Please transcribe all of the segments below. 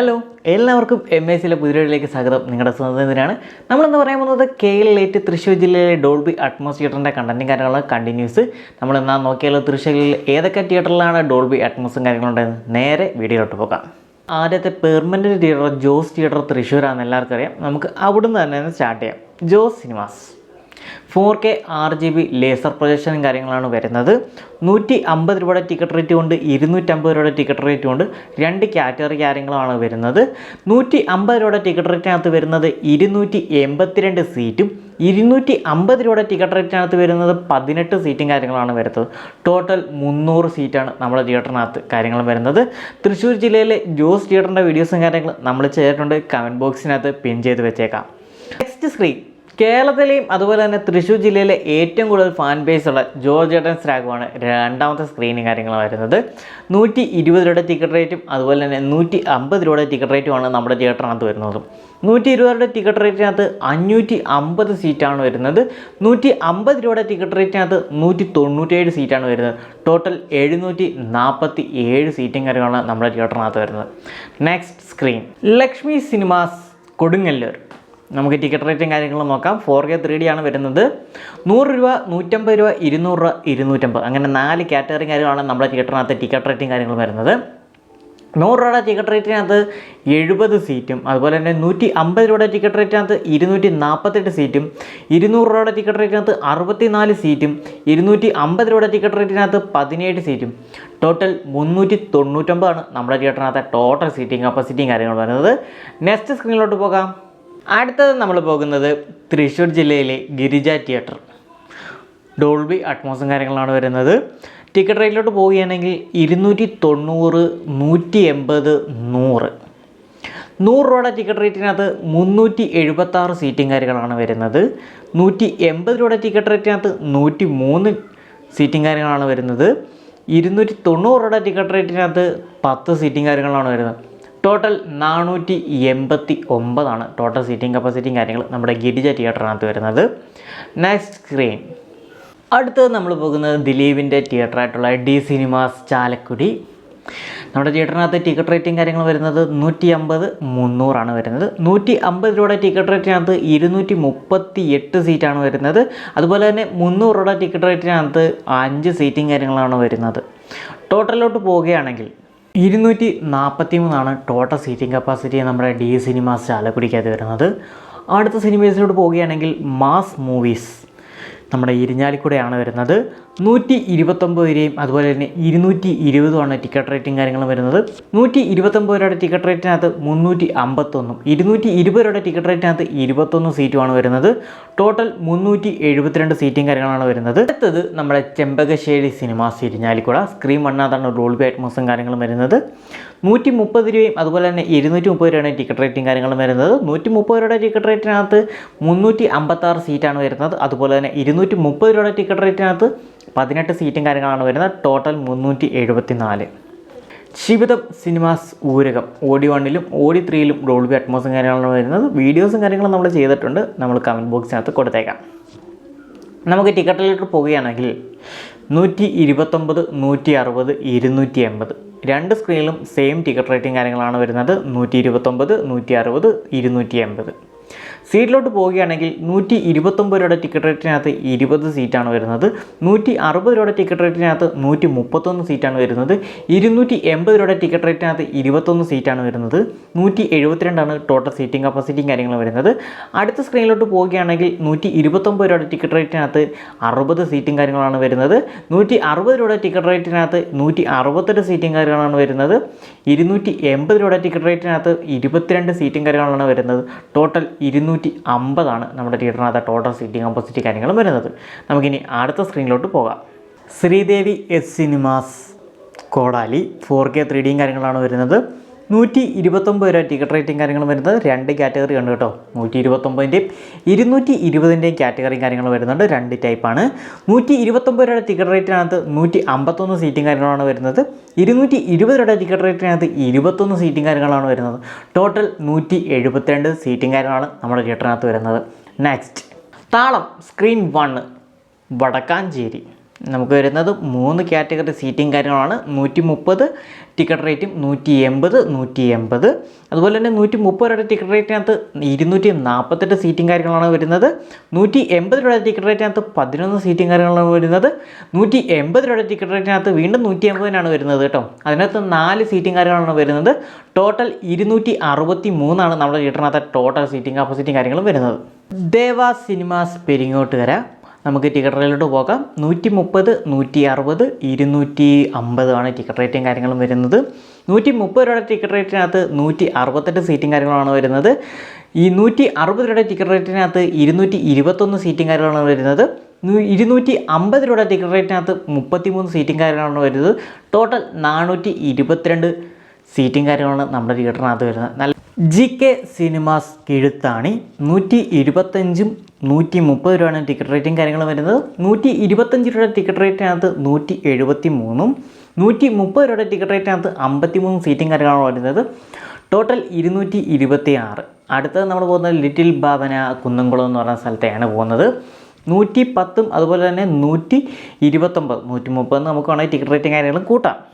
എല്ലാവർക്കും M S സിയിലെ പുതിയയിലേക്ക് സ്വാഗതം. നിങ്ങളുടെ സ്വന്തത്തിനാണ് നമ്മളെന്ന് പറയാൻ പോകുന്നത് കെ എൽ തൃശ്ശൂർ ജില്ലയിലെ ഡോൾബി അറ്റ്മോസ്ഫിയറിന്റെ കണ്ടന്റും കാര്യങ്ങളും കണ്ടിന്യൂസ്. നമ്മൾ എന്നാൽ നോക്കിയാലോ തൃശ്ശൂരിൽ ഏതൊക്കെ തിയേറ്ററിലാണ് ഡോൾബി അറ്റ്മോസും കാര്യങ്ങളും ഉണ്ടായിരുന്നത് നേരെ വീഡിയോയിലോട്ട് പോകാം. ആദ്യത്തെ പെർമനന്റ് തിയേറ്റർ ജോസ് തിയേറ്റർ തൃശ്ശൂരാണെന്ന് എല്ലാവർക്കും അറിയാം. നമുക്ക് അവിടുന്ന് തന്നെ സ്റ്റാർട്ട് ചെയ്യാം. Jose cinemas four K R G B laser പ്രൊജക്ഷനും കാര്യങ്ങളാണ് വരുന്നത്. നൂറ്റി അമ്പത് രൂപയുടെ ടിക്കറ്റ് റേറ്റ് കൊണ്ട് ഇരുന്നൂറ്റമ്പത് രൂപയുടെ ടിക്കറ്റ് റേറ്റ് കൊണ്ട് രണ്ട് കാറ്റഗറി കാര്യങ്ങളാണ് വരുന്നത്. നൂറ്റി അമ്പത് രൂപയുടെ ടിക്കറ്റ് റേറ്റിനകത്ത് വരുന്നത് ഇരുന്നൂറ്റി എൺപത്തിരണ്ട് സീറ്റും ഇരുന്നൂറ്റി അമ്പത് രൂപയുടെ ടിക്കറ്റ് റേറ്റിനകത്ത് വരുന്നത് പതിനെട്ട് സീറ്റും കാര്യങ്ങളാണ് വരുന്നത്. ടോട്ടൽ മുന്നൂറ് സീറ്റാണ് നമ്മുടെ തിയേറ്ററിനകത്ത് കാര്യങ്ങൾ വരുന്നത്. തൃശ്ശൂർ ജില്ലയിലെ ജോസ് തിയേറ്ററിന്റെ വീഡിയോസും കാര്യങ്ങളും നമ്മൾ ചെയ്തിട്ടുണ്ട്. കമന്റ് ബോക്സിനകത്ത് പിൻ ചെയ്ത് വെച്ചേക്കാം. Next screen. കേരളത്തിലെയും അതുപോലെ തന്നെ തൃശ്ശൂർ ജില്ലയിലെ ഏറ്റവും കൂടുതൽ ഫാൻ ബേസ് ഉള്ള ജോർജ് ഏട്ടൻ രാഘവാണ് രണ്ടാമത്തെ സ്ക്രീനിങ് കാര്യങ്ങൾ വരുന്നത്. നൂറ്റി ഇരുപത് രൂപയുടെ ടിക്കറ്റ് റേറ്റും അതുപോലെ തന്നെ നൂറ്റി അമ്പത് രൂപയുടെ ടിക്കറ്റ് റേറ്റുമാണ് നമ്മുടെ തിയേറ്ററിനകത്ത് വരുന്നത്. നൂറ്റി ഇരുപത് രൂപയുടെ ടിക്കറ്റ് റേറ്റിനകത്ത് അഞ്ഞൂറ്റി അമ്പത് സീറ്റാണ് വരുന്നത്. നൂറ്റി അമ്പത് രൂപയുടെ ടിക്കറ്റ് റേറ്റിനകത്ത് നൂറ്റി തൊണ്ണൂറ്റേഴ് സീറ്റാണ് വരുന്നത്. ടോട്ടൽ എഴുന്നൂറ്റി നാൽപ്പത്തി ഏഴ് സീറ്റും കാര്യങ്ങളാണ് നമ്മുടെ തിയേറ്ററിനകത്ത് വരുന്നത്. Next screen Lakshmi cinemas Kodungallur. നമുക്ക് ടിക്കറ്റ് റേറ്റും കാര്യങ്ങളും നോക്കാം. ഫോർ കെ ത്രീ ഡി ആണ് വരുന്നത്. നൂറ് രൂപ നൂറ്റമ്പത് രൂപ ഇരുന്നൂറ് രൂപ ഇരുന്നൂറ്റമ്പത്. അങ്ങനെ നാല് കാറ്റഗറി കാര്യങ്ങളാണ് നമ്മുടെ തിയേറ്ററിനകത്ത് ടിക്കറ്റ് റേറ്റും കാര്യങ്ങളും വരുന്നത്. നൂറ് രൂപയുടെ ടിക്കറ്റ് റേറ്റിനകത്ത് എഴുപത് സീറ്റും അതുപോലെ തന്നെ നൂറ്റി അമ്പത് രൂപയുടെ ടിക്കറ്റ് റേറ്റിനകത്ത് ഇരുന്നൂറ്റി നാൽപ്പത്തെട്ട് സീറ്റും ഇരുന്നൂറ് രൂപയുടെ ടിക്കറ്റ് റേറ്റിനകത്ത് അറുപത്തി നാല് സീറ്റും ഇരുന്നൂറ്റി അമ്പത് രൂപയുടെ ടിക്കറ്റ് റേറ്റിനകത്ത് പതിനേഴ് സീറ്റും ടോട്ടൽ മുന്നൂറ്റി തൊണ്ണൂറ്റൊമ്പതാണ് നമ്മുടെ തിയേറ്ററിനകത്തെ ടോട്ടൽ സീറ്റിംഗ് കപ്പാസിറ്റിയും കാര്യങ്ങളും വരുന്നത്. നെക്സ്റ്റ് സ്ക്രീനിലോട്ട് പോകാം. അടുത്തത് നമ്മൾ പോകുന്നത് തൃശ്ശൂർ ജില്ലയിലെ ഗിരിജ തിയേറ്റർ. ഡോൾബി അറ്റ്മോസും കാര്യങ്ങളാണ് വരുന്നത്. ടിക്കറ്റ് റേറ്റിലോട്ട് പോവുകയാണെങ്കിൽ ഇരുന്നൂറ്റി തൊണ്ണൂറ് നൂറ്റി എൺപത് നൂറ്. നൂറ് രൂപയുടെ ടിക്കറ്റ് റേറ്റിനകത്ത് മുന്നൂറ്റി എഴുപത്താറ് സീറ്റും കാര്യങ്ങളാണ് വരുന്നത്. നൂറ്റി എൺപത് രൂപയുടെ ടിക്കറ്റ് റേറ്റിനകത്ത് നൂറ്റി മൂന്ന് സീറ്റും കാര്യങ്ങളാണ് വരുന്നത്. ഇരുന്നൂറ്റി തൊണ്ണൂറ് രൂപയുടെ ടിക്കറ്റ് റേറ്റിനകത്ത് പത്ത് സീറ്റും കാര്യങ്ങളാണ് വരുന്നത്. ടോട്ടൽ നാനൂറ്റി എൺപത്തി ഒമ്പതാണ് ടോട്ടൽ സീറ്റിംഗ് കപ്പാസിറ്റിയും കാര്യങ്ങൾ നമ്മുടെ ഗിരിജ തിയേറ്ററിനകത്ത് വരുന്നത്. നെക്സ്റ്റ് സ്ക്രീൻ അടുത്തത് നമ്മൾ പോകുന്നത് ദിലീപിന്റെ തിയേറ്ററായിട്ടുള്ള ഡി സിനിമാസ് ചാലക്കുടി. നമ്മുടെ തിയേറ്ററിനകത്ത് ടിക്കറ്റ് റേറ്റിംഗ് കാര്യങ്ങൾ വരുന്നത് നൂറ്റി അമ്പത് മുന്നൂറാണ് വരുന്നത്. നൂറ്റി അമ്പത് രൂപയുടെ ടിക്കറ്റ് റേറ്റിനകത്ത് ഇരുന്നൂറ്റി മുപ്പത്തി എട്ട് സീറ്റാണ് വരുന്നത്. അതുപോലെ തന്നെ മുന്നൂറ് രൂപയുടെ ടിക്കറ്റ് റേറ്റിനകത്ത് അഞ്ച് സീറ്റിംഗ് കാര്യങ്ങളാണ് വരുന്നത്. ടോട്ടലിലോട്ട് പോവുകയാണെങ്കിൽ ഇരുന്നൂറ്റി നാൽപ്പത്തി മൂന്നാണ് ടോട്ടൽ സീറ്റിംഗ് കപ്പാസിറ്റി നമ്മുടെ ഡി സിനിമാസ് ചാലക്കുടിക്കകത്ത് വരുന്നത്. അടുത്ത സിനിമേസിലോട്ട് പോവുകയാണെങ്കിൽ മാസ് മൂവീസ് നമ്മുടെ ഇരിഞ്ഞാലിക്കൂടെയാണ് വരുന്നത്. നൂറ്റി ഇരുപത്തൊമ്പത് രൂപയും അതുപോലെ തന്നെ ഇരുന്നൂറ്റി ഇരുപതുമാണ് ടിക്കറ്റ് റേറ്റും കാര്യങ്ങളും വരുന്നത്. നൂറ്റി ഇരുപത്തൊമ്പത് രൂപയുടെ ടിക്കറ്റ് റേറ്റിനകത്ത് മുന്നൂറ്റി അമ്പത്തൊന്നും ഇരുന്നൂറ്റി ഇരുപത് രൂപയുടെ ടിക്കറ്റ് റേറ്റിനകത്ത് ഇരുപത്തൊന്ന് സീറ്റുമാണ് വരുന്നത്. ടോട്ടൽ മുന്നൂറ്റി എഴുപത്തിരണ്ട് സീറ്റും കാര്യങ്ങളാണ് വരുന്നത്. അടുത്തത് നമ്മുടെ ചെമ്പകശ്ശേരി സിനിമാസ് ഇരിഞ്ഞാലിക്കുട സ്ക്രീൻ വണ്ണാതാണ് ഡോൾബി അറ്റ്മോസും കാര്യങ്ങളും വരുന്നത്. നൂറ്റി മുപ്പത് രൂപയും അതുപോലെ തന്നെ ഇരുന്നൂറ്റി മുപ്പത് രൂപയാണ് ടിക്കറ്റ് റേറ്റും കാര്യങ്ങളും വരുന്നത്. നൂറ്റി മുപ്പത് രൂപയുടെ ടിക്കറ്റ് റേറ്റിനകത്ത് മുന്നൂറ്റി അമ്പത്താറ് സീറ്റാണ് വരുന്നത്. അതുപോലെ തന്നെ ഇരുന്നൂറ്റി മുപ്പത് രൂപയുടെ ടിക്കറ്റ് റേറ്റിനകത്ത് പതിനെട്ട് സീറ്റും കാര്യങ്ങളാണ് വരുന്നത്. ടോട്ടൽ മുന്നൂറ്റി എഴുപത്തി നാല് ജീവിതം സിനിമാസ് ഊരകം ഓഡി വണ്ണിലും ഓഡി ത്രീയിലും ഡോൾബി അറ്റ്മോസും കാര്യങ്ങളാണ് വരുന്നത്. വീഡിയോസും കാര്യങ്ങളും നമ്മൾ ചെയ്തിട്ടുണ്ട്. നമ്മൾ കമന്റ് ബോക്സിനകത്ത് കൊടുത്തേക്കാം. നമുക്ക് ടിക്കറ്റിലോട്ട് പോവുകയാണെങ്കിൽ നൂറ്റി ഇരുപത്തൊമ്പത് നൂറ്റി അറുപത് ഇരുന്നൂറ്റി എൺപത് രണ്ട് സ്ക്രീനിലും സെയിം ടിക്കറ്റ് റേറ്റിംഗ് കാര്യങ്ങളാണ് വരുന്നത്. നൂറ്റി ഇരുപത്തൊമ്പത് നൂറ്റി അറുപത് ഇരുന്നൂറ്റി എൺപത് സീറ്റിലോട്ട് പോവുകയാണെങ്കിൽ നൂറ്റി ഇരുപത്തൊമ്പത് രൂപയുടെ ടിക്കറ്റ് റേറ്റിനകത്ത് ഇരുപത് സീറ്റാണ് വരുന്നത്. നൂറ്റി അറുപത് രൂപയുടെ ടിക്കറ്റ് റേറ്റിനകത്ത് നൂറ്റി മുപ്പത്തൊന്ന് സീറ്റാണ് വരുന്നത്. ഇരുന്നൂറ്റി എൺപത് രൂപയുടെ ടിക്കറ്റ് റേറ്റിനകത്ത് ഇരുപത്തൊന്ന് സീറ്റാണ് വരുന്നത്. നൂറ്റി എഴുപത്തിരണ്ടാണ് ടോട്ടൽ സീറ്റിംഗ് കപ്പാസിറ്റിയും കാര്യങ്ങളും വരുന്നത്. അടുത്ത സ്ക്രീനിലോട്ട് പോവുകയാണെങ്കിൽ നൂറ്റി ഇരുപത്തൊമ്പത് രൂപയുടെ ടിക്കറ്റ് റേറ്റിനകത്ത് അറുപത് സീറ്റും കാര്യങ്ങളാണ് വരുന്നത്. നൂറ്റി അറുപത് രൂപയുടെ ടിക്കറ്റ് റേറ്റിനകത്ത് നൂറ്റി അറുപത്തെട്ട് സീറ്റും കാര്യങ്ങളാണ് വരുന്നത്. ഇരുന്നൂറ്റി എൺപത് രൂപയുടെ ടിക്കറ്റ് റേറ്റിനകത്ത് ഇരുപത്തിരണ്ട് സീറ്റും കാര്യങ്ങളാണ് വരുന്നത്. ടോട്ടൽ ഇരുന്നൂറ്റി അമ്പതാണ് നമ്മുടെ തിയേറ്ററിനകത്ത് ടോട്ടൽ സീറ്റിംഗ് കമ്പോസിറ്റി കാര്യങ്ങളും വരുന്നത്. നമുക്കിനി അടുത്ത സ്ക്രീനിലോട്ട് പോകാം. Sreedevi S cinemas Kodaly four K three ഡിയും കാര്യങ്ങളാണ് വരുന്നത്. നൂറ്റി ഇരുപത്തൊമ്പത് രൂപ ടിക്കറ്റ് റേറ്റും കാര്യങ്ങളും വരുന്നത് രണ്ട് കാറ്റഗറി ഉണ്ട് കേട്ടോ. നൂറ്റി ഇരുപത്തൊമ്പതിന്റെയും ഇരുന്നൂറ്റി ഇരുപതിന്റെയും കാറ്റഗറിയും കാര്യങ്ങളും വരുന്നുണ്ട്. രണ്ട് ടൈപ്പാണ് നൂറ്റി ഇരുപത്തൊമ്പത് രൂപയുടെ ടിക്കറ്റ് റേറ്റിനകത്ത് നൂറ്റി അമ്പത്തൊന്ന് സീറ്റും കാര്യങ്ങളാണ് വരുന്നത്. ഇരുന്നൂറ്റി ഇരുപത് രൂപയുടെ ടിക്കറ്റ് റേറ്റിനകത്ത് ഇരുപത്തൊന്ന് സീറ്റും കാര്യങ്ങളാണ് വരുന്നത്. ടോട്ടൽ നൂറ്റി എഴുപത്തിരണ്ട് സീറ്റും കാര്യങ്ങളാണ് നമ്മുടെ തിയേറ്ററിനകത്ത് വരുന്നത്. Next Thalam. Screen one Vadakkanchery. നമുക്ക് വരുന്നത് മൂന്ന് കാറ്റഗറി സീറ്റിംഗ് കാര്യങ്ങളാണ്. നൂറ്റി മുപ്പത് ടിക്കറ്റ് റേറ്റും നൂറ്റി എൺപത് നൂറ്റി എൺപത് അതുപോലെ തന്നെ നൂറ്റി മുപ്പത് രൂപയുടെ ടിക്കറ്റ് റേറ്റിനകത്ത് ഇരുന്നൂറ്റി നാൽപ്പത്തെട്ട് സീറ്റിംഗ് കാര്യങ്ങളാണ് വരുന്നത്. നൂറ്റി എൺപത് രൂപയുടെ ടിക്കറ്റ് റേറ്റിനകത്ത് പതിനൊന്ന് സീറ്റിംഗ് കാര്യങ്ങളാണ് വരുന്നത്. നൂറ്റി എൺപത് രൂപയുടെ ടിക്കറ്റ് റേറ്റിനകത്ത് വീണ്ടും നൂറ്റി എൺപതിനാണ് വരുന്നത് കേട്ടോ. അതിനകത്ത് നാല് സീറ്റിംഗ് കാര്യങ്ങളാണ് വരുന്നത്. ടോട്ടൽ ഇരുന്നൂറ്റി അറുപത്തി മൂന്നാണ് നമ്മുടെ തിയേറ്ററിനകത്ത് ടോട്ടൽ സീറ്റിംഗ് കപ്പാസിറ്റിയും കാര്യങ്ങളും വരുന്നത്. ദേവ സിനിമാസ് പെരിങ്ങോട്ടുകര. നമുക്ക് ടിക്കറ്റ് റേറ്റിലോട്ട് പോകാം. നൂറ്റി മുപ്പത് നൂറ്റി അറുപത് ഇരുന്നൂറ്റി അമ്പതാണ് ടിക്കറ്റ് റേറ്റും കാര്യങ്ങളും വരുന്നത്. നൂറ്റി മുപ്പത് രൂപയുടെ ടിക്കറ്റ് റേറ്റിനകത്ത് നൂറ്റി അറുപത്തെട്ട് സീറ്റും കാര്യങ്ങളാണ് വരുന്നത്. ഈ നൂറ്റി അറുപത് രൂപയുടെ ടിക്കറ്റ് റേറ്റിനകത്ത് ഇരുന്നൂറ്റി ഇരുപത്തൊന്ന് സീറ്റും കാര്യങ്ങളാണ് വരുന്നത്. ഇരുന്നൂറ്റി അമ്പത് രൂപയുടെ ടിക്കറ്റ് റേറ്റിനകത്ത് മുപ്പത്തിമൂന്ന് സീറ്റും കാര്യങ്ങളാണ് വരുന്നത്. ടോട്ടൽ നാനൂറ്റി ഇരുപത്തിരണ്ട് സീറ്റും കാര്യങ്ങളാണ് നമ്മുടെ തിയേറ്ററിനകത്ത് വരുന്നത്. നല്ല ജി കെ സിനിമാസ് കിഴുത്താണി. നൂറ്റി ഇരുപത്തഞ്ചും നൂറ്റി മുപ്പത് രൂപയാണ് ടിക്കറ്റ് റേറ്റും കാര്യങ്ങളും വരുന്നത്. നൂറ്റി ഇരുപത്തഞ്ച് രൂപയുടെ ടിക്കറ്റ് റേറ്റിനകത്ത് നൂറ്റി എഴുപത്തി മൂന്നും നൂറ്റി മുപ്പത് രൂപയുടെ ടിക്കറ്റ് റേറ്റിനകത്ത് അമ്പത്തി മൂന്ന് സീറ്റും കാര്യങ്ങളാണ് വരുന്നത്. ടോട്ടൽ ഇരുന്നൂറ്റി ഇരുപത്തി ആറ് അടുത്തത് നമ്മൾ പോകുന്നത് ലിറ്റിൽ ഭാവന കുന്നംകുളം എന്ന് പറയുന്ന സ്ഥലത്തെയാണ് പോകുന്നത്. നൂറ്റി പത്തും അതുപോലെ തന്നെ നൂറ്റി ഇരുപത്തൊമ്പത് നൂറ്റി മുപ്പത് നമുക്ക് വേണമെങ്കിൽ ടിക്കറ്റ് റേറ്റും കാര്യങ്ങളും കൂട്ടാം.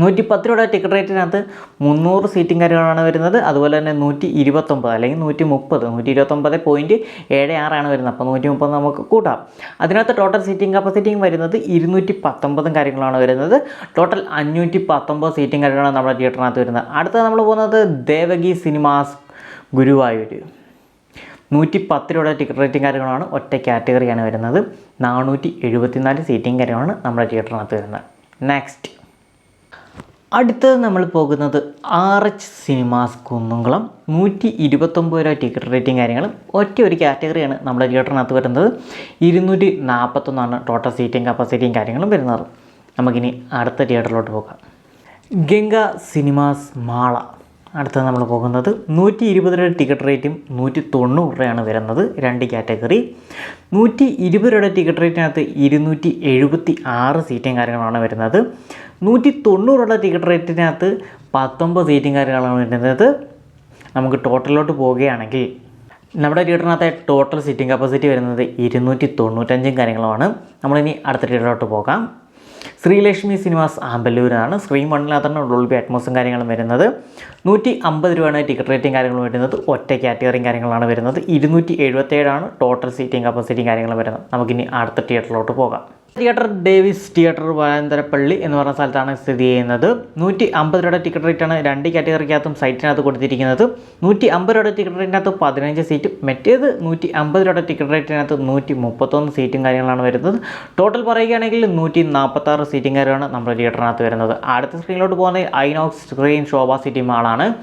നൂറ്റി പത്ത് രൂപയുടെ ടിക്കറ്റ് റേറ്റിനകത്ത് മുന്നൂറ് സീറ്റിംഗ് കാര്യങ്ങളാണ് വരുന്നത്. അതുപോലെ തന്നെ നൂറ്റി ഇരുപത്തൊമ്പത് അല്ലെങ്കിൽ നൂറ്റി മുപ്പത് നൂറ്റി ഇരുപത്തൊമ്പത് പോയിന്റ് ഏഴ് ആറാണ് വരുന്നത്. അപ്പോൾ നൂറ്റി മുപ്പത് നമുക്ക് കൂട്ടാം. അതിനകത്ത് ടോട്ടൽ സീറ്റിംഗ് കപ്പാസിറ്റിയും വരുന്നത് ഇരുന്നൂറ്റി പത്തൊമ്പതും കാര്യങ്ങളാണ് വരുന്നത്. ടോട്ടൽ അഞ്ഞൂറ്റി പത്തൊമ്പത് സീറ്റിംഗ് കാര്യങ്ങളാണ് നമ്മുടെ തിയേറ്ററിനകത്ത് വരുന്നത്. അടുത്ത നമ്മൾ പോകുന്നത് ദേവകി സിനിമാസ് ഗുരുവായൂർ നൂറ്റി പത്ത് രൂപയുടെ ടിക്കറ്റ് റേറ്റിംഗ് കാര്യങ്ങളാണ് ഒറ്റ കാറ്റഗറിയാണ് വരുന്നത്. നാനൂറ്റി എഴുപത്തിനാല് സീറ്റിംഗ് കാര്യങ്ങളാണ് നമ്മുടെ തിയേറ്ററിനകത്ത് വരുന്നത്. നെക്സ്റ്റ് അടുത്തത് നമ്മൾ പോകുന്നത് ആർ എച്ച് സിനിമാസ് കുന്നുംകുളം. നൂറ്റി ഇരുപത്തൊമ്പത് രൂപ ടിക്കറ്റ് റേറ്റിംഗ് കാര്യങ്ങളും ഒറ്റ ഒരു കാറ്റഗറിയാണ് നമ്മുടെ തിയേറ്ററിനകത്ത് വരുന്നത്. ഇരുന്നൂറ്റി നാൽപ്പത്തൊന്നാണ് ടോട്ടൽ സീറ്റിംഗ് കപ്പാസിറ്റിയും കാര്യങ്ങളും വരുന്നത്. നമുക്കിനി അടുത്ത തിയേറ്ററിലോട്ട് പോകാം. ഗംഗ സിനിമാസ് മാള. അടുത്തത് നമ്മൾ പോകുന്നത് നൂറ്റി ഇരുപത് രൂപയുടെ ടിക്കറ്റ് റേറ്റും നൂറ്റി തൊണ്ണൂറ് രൂപയാണ് വരുന്നത് രണ്ട് കാറ്റഗറി. നൂറ്റി ഇരുപത് രൂപയുടെ ടിക്കറ്റ് റേറ്റിനകത്ത് ഇരുന്നൂറ്റി എഴുപത്തി ആറ് സീറ്റും കാര്യങ്ങളാണ് വരുന്നത്. നൂറ്റി തൊണ്ണൂറ് രൂപയുടെ ടിക്കറ്റ് റേറ്റിനകത്ത് പത്തൊമ്പത് സീറ്റും കാര്യങ്ങളാണ് വരുന്നത്. നമുക്ക് ടോട്ടലിലോട്ട് പോവുകയാണെങ്കിൽ നമ്മുടെ തിയേറ്ററിനകത്തെ ടോട്ടൽ സീറ്റിംഗ് കപ്പാസിറ്റി വരുന്നത് ഇരുന്നൂറ്റി തൊണ്ണൂറ്റഞ്ചും കാര്യങ്ങളുമാണ്. നമ്മളിനി അടുത്ത തിയേറ്ററിലോട്ട് പോകാം. ശ്രീലക്ഷ്മി സിനിമാസ് ആമ്പല്ലൂരാണ് സ്ക്രീൻ വണ്ണിനകത്താണ് ഡോൾബി അറ്റ്മോസും കാര്യങ്ങളും വരുന്നത്. നൂറ്റി അമ്പത് രൂപയാണ് ടിക്കറ്റ് റേറ്റിംഗ് കാര്യങ്ങളും വരുന്നത്. ഒറ്റ കാറ്റഗറിയും കാര്യങ്ങളാണ് വരുന്നത്. ഇരുന്നൂറ്റി എഴുപത്തേഴാണ് ടോട്ടൽ സീറ്റിംഗ് കപ്പാസിറ്റിയും കാര്യങ്ങളും വരുന്നത്. നമുക്കിനി അടുത്ത തിയേറ്ററിലോട്ട് പോകാം. തിയേറ്റർ ഡേവിസ് തിയേറ്റർ വാഴന്തരപ്പള്ളി എന്ന് പറഞ്ഞ സ്ഥലത്താണ് സ്ഥിതി ചെയ്യുന്നത്. നൂറ്റി അമ്പത് രൂപയുടെ ടിക്കറ്റ് റേറ്റാണ് രണ്ട് കാറ്റഗറിക്കകത്തും സൈറ്റിനകത്ത് കൊടുത്തിരിക്കുന്നത്. നൂറ്റി അമ്പത് രൂപയുടെ ടിക്കറ്റ് റേറ്റിനകത്ത് പതിനഞ്ച് സീറ്റും മറ്റേത് നൂറ്റി അമ്പത് രൂപയുടെ ടിക്കറ്റ് റേറ്റിനകത്ത് നൂറ്റി മുപ്പത്തൊന്ന് സീറ്റും കാര്യങ്ങളാണ് വരുന്നത്. ടോട്ടൽ പറയുകയാണെങ്കിൽ നൂറ്റി നാൽപ്പത്താറ് സീറ്റും കാര്യമാണ് നമ്മുടെ തിയേറ്ററിനകത്ത് വരുന്നത്. അടുത്ത സ്ക്രീനിലോട്ട് പോകുന്നത് ഐനോക്സ് സ്ക്രീൻ ശോഭ സിറ്റി മാളാണ്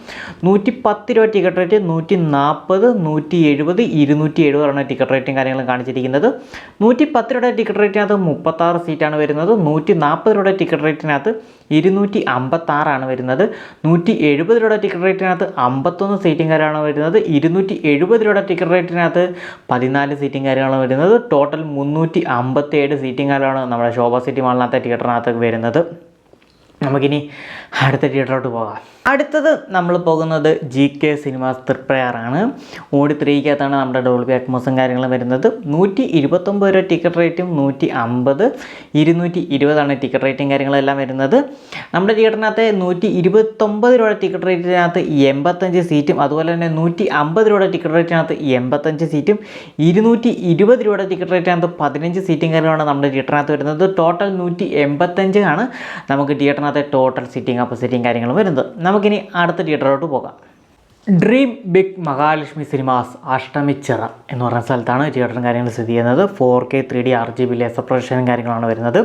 നൂറ്റി പത്ത് രൂപ ടിക്കറ്റ് റേറ്റ് നൂറ്റി നാൽപ്പത് നൂറ്റി എഴുപത് ഇരുന്നൂറ്റി എഴുപതാണ് ടിക്കറ്റ് റേറ്റും കാര്യങ്ങളും കാണിച്ചിരിക്കുന്നത്. നൂറ്റി പത്ത് രൂപയുടെ ടിക്കറ്റ് റേറ്റിനകത്ത് മുപ്പത്താറ് സീറ്റാണ് വരുന്നത്. നൂറ്റി നാൽപ്പത് രൂപയുടെ ടിക്കറ്റ് റേറ്റിനകത്ത് ഇരുന്നൂറ്റി അമ്പത്താറാണ് വരുന്നത്. നൂറ്റി എഴുപത് രൂപയുടെ ടിക്കറ്റ് റേറ്റിനകത്ത് അമ്പത്തൊന്ന് സീറ്റിംഗ് കാര്യമാണ് വരുന്നത്. ഇരുന്നൂറ്റി എഴുപത് രൂപയുടെ ടിക്കറ്റ് റേറ്റിനകത്ത് പതിനാല് സീറ്റിംഗ് കാര്യമാണ് വരുന്നത്. ടോട്ടൽ മുന്നൂറ്റി അമ്പത്തേഴ് സീറ്റിംഗ് കാര്യമാണ് നമ്മുടെ ശോഭ സിറ്റി മാളിനകത്തെ തിയേറ്ററിനകത്ത് വരുന്നത്. നമുക്കിനി അടുത്ത തിയേറ്ററിലോട്ട് പോകാം. അടുത്തത് നമ്മൾ പോകുന്നത് ജി കെ സിനിമാസ് തൃപ്രയാറാണ്. ഓടി ത്രീക്കകത്താണ് നമ്മുടെ ഡോൾബി അറ്റ്മോസും കാര്യങ്ങളും വരുന്നത്. നൂറ്റി ഇരുപത്തൊമ്പത് രൂപ ടിക്കറ്റ് റേറ്റും നൂറ്റി അമ്പത് ഇരുന്നൂറ്റി ഇരുപതാണ് ടിക്കറ്റ് റേറ്റും കാര്യങ്ങളെല്ലാം വരുന്നത്. നമ്മുടെ തിയേറ്ററിനകത്ത് നൂറ്റി ഇരുപത്തൊമ്പത് രൂപ ടിക്കറ്റ് റേറ്റിനകത്ത് എൺപത്തഞ്ച് സീറ്റും അതുപോലെ തന്നെ നൂറ്റി അമ്പത് രൂപയുടെ ടിക്കറ്റ് റേറ്റിനകത്ത് എൺപത്തഞ്ച് സീറ്റും ഇരുന്നൂറ്റി ഇരുപത് രൂപയുടെ ടിക്കറ്റ് റേറ്റിനകത്ത് പതിനഞ്ച് സീറ്റും കാര്യമാണ് നമ്മുടെ തിയേറ്ററിനകത്ത് വരുന്നത്. ടോട്ടൽ നൂറ്റി എൺപത്തഞ്ച് ആണ് നമുക്ക് തിയേറ്ററിനകത്തെ ടോട്ടൽ സീറ്റിംഗ് കപ്പാസിറ്റിയും കാര്യങ്ങളും വരുന്നത്. നമുക്കിനി അടുത്ത തിയേറ്ററിലോട്ട് പോകാം. Dream big Mahalakshmi cinemas Ashtamichira എന്ന് പറഞ്ഞ സ്ഥലത്താണ് തിയേറ്ററും കാര്യങ്ങളും സ്ഥിതി ചെയ്യുന്നത്. Four K three D R G B laser പ്രൊജക്ഷനും കാര്യങ്ങളാണ് വരുന്നത്.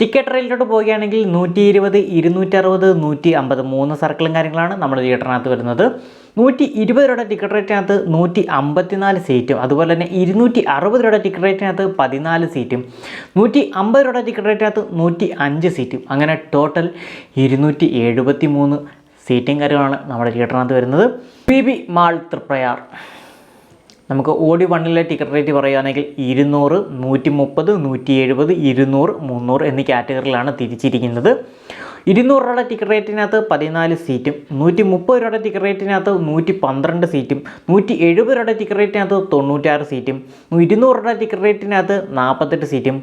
ടിക്കറ്റ് റേറ്റിലോട്ട് പോവുകയാണെങ്കിൽ നൂറ്റി ഇരുപത് ഇരുന്നൂറ്ററുപത് നൂറ്റി അമ്പത് മൂന്ന് സർക്കിളും കാര്യങ്ങളാണ് നമ്മുടെ തിയേറ്ററിനകത്ത് വരുന്നത്. നൂറ്റി ഇരുപത് രൂപയുടെ ടിക്കറ്റ് റേറ്റിനകത്ത് നൂറ്റി അമ്പത്തിനാല് സീറ്റും അതുപോലെ തന്നെ ഇരുന്നൂറ്റി അറുപത് രൂപയുടെ ടിക്കറ്റ് റേറ്റിനകത്ത് പതിനാല് സീറ്റും നൂറ്റി അമ്പത് രൂപയുടെ ടിക്കറ്റ് റേറ്റിനകത്ത് നൂറ്റി അഞ്ച് സീറ്റും അങ്ങനെ ടോട്ടൽ ഇരുന്നൂറ്റി എഴുപത്തി മൂന്ന് സീറ്റും കാര്യമാണ് നമ്മുടെ തിയേറ്ററിനകത്ത് വരുന്നത്. P B mall Triprayar. നമുക്ക് ഓടി വണ്ണിലെ ടിക്കറ്റ് റേറ്റ് പറയുകയാണെങ്കിൽ ഇരുന്നൂറ് നൂറ്റി മുപ്പത് നൂറ്റി എഴുപത് ഇരുന്നൂറ് മുന്നൂറ് എന്നീ കാറ്റഗറിയിലാണ് തിരിച്ചിരിക്കുന്നത്. ഇരുന്നൂറ് രൂപയുടെ ടിക്കറ്റ് റേറ്റിനകത്ത് പതിനാല് സീറ്റും നൂറ്റി മുപ്പത് രൂപയുടെ ടിക്കറ്റ് റേറ്റിനകത്ത് നൂറ്റി പന്ത്രണ്ട് സീറ്റും നൂറ്റി എഴുപത് രൂപയുടെ ടിക്കറ്റ് റേറ്റിനകത്ത് തൊണ്ണൂറ്റാറ് സീറ്റും ഇരുന്നൂറ് രൂപയുടെ ടിക്കറ്റ് റേറ്റിനകത്ത് നാൽപ്പത്തെട്ട് സീറ്റും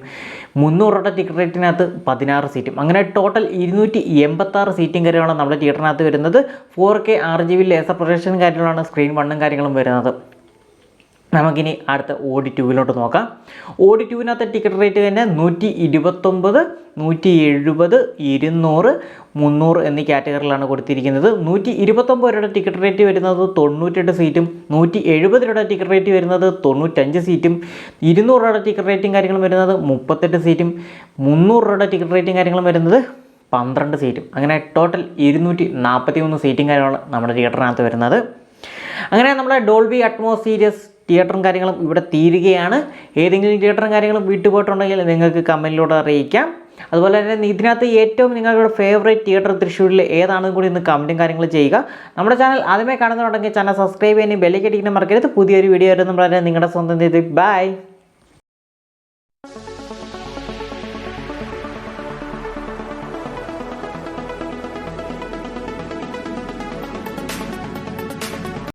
മുന്നൂറ് രൂപയുടെ ടിക്കറ്റ് റേറ്റിനകത്ത് പതിനാറ് സീറ്റും അങ്ങനെ ടോട്ടൽ ഇരുന്നൂറ്റി എൺപത്താറ് സീറ്റും കാര്യങ്ങളാണ് നമ്മുടെ തിയേറ്ററിനകത്ത് വരുന്നത്. Four K R G B laser projection കാര്യങ്ങളാണ് സ്ക്രീൻ വണ്ണും കാര്യങ്ങളും വരുന്നത്. നമുക്കിനി അടുത്ത ഓഡി ടൂവിലോട്ട് നോക്കാം. ഓഡി ടൂവിനകത്ത് ടിക്കറ്റ് റേറ്റ് തന്നെ നൂറ്റി ഇരുപത്തൊമ്പത് നൂറ്റി എഴുപത് ഇരുന്നൂറ് മുന്നൂറ് എന്നീ കാറ്റഗറിയിലാണ് കൊടുത്തിരിക്കുന്നത്. നൂറ്റി ഇരുപത്തൊമ്പത് രൂപയുടെ ടിക്കറ്റ് റേറ്റ് വരുന്നത് തൊണ്ണൂറ്റെട്ട് സീറ്റും നൂറ്റി എഴുപത് രൂപയുടെ ടിക്കറ്റ് റേറ്റ് വരുന്നത് തൊണ്ണൂറ്റഞ്ച് സീറ്റും ഇരുന്നൂറ് രൂപയുടെ ടിക്കറ്റ് റേറ്റും കാര്യങ്ങളും വരുന്നത് മുപ്പത്തെട്ട് സീറ്റും മുന്നൂറ് രൂപയുടെ ടിക്കറ്റ് റേറ്റും കാര്യങ്ങളും വരുന്നത് പന്ത്രണ്ട് സീറ്റും അങ്ങനെ ടോട്ടൽ ഇരുന്നൂറ്റി നാൽപ്പത്തി മൂന്ന് സീറ്റും കാര്യങ്ങളാണ് നമ്മുടെ തിയേറ്ററിനകത്ത് വരുന്നത്. അങ്ങനെ നമ്മുടെ ഡോൾബി അറ്റ്മോസ് സീരിയസ് തിയേറ്ററും കാര്യങ്ങളും ഇവിടെ തീരുകയാണ്. ഏതെങ്കിലും തിയേറ്ററും കാര്യങ്ങളും വീട്ടിൽ പോയിട്ടുണ്ടെങ്കിൽ നിങ്ങൾക്ക് കമന്റിലൂടെ അറിയിക്കാം. അതുപോലെ തന്നെ ഇതിനകത്ത് ഏറ്റവും നിങ്ങളുടെ ഫേവറേറ്റ് തിയേറ്റർ തൃശ്ശൂരിൽ ഏതാണെന്ന് കൂടി ഒന്ന് കമന്റും കാര്യങ്ങളും ചെയ്യുക. നമ്മുടെ ചാനൽ ആദ്യമേ കാണുന്നുണ്ടെങ്കിൽ ചാനൽ സബ്സ്ക്രൈബ് ചെയ്യാനും ബെല്ലൈക്കടിക്കണം മറക്കരുത്. പുതിയൊരു വീഡിയോ വരുന്ന നിങ്ങളുടെ സ്വന്തം ചെയ്ത് ബൈ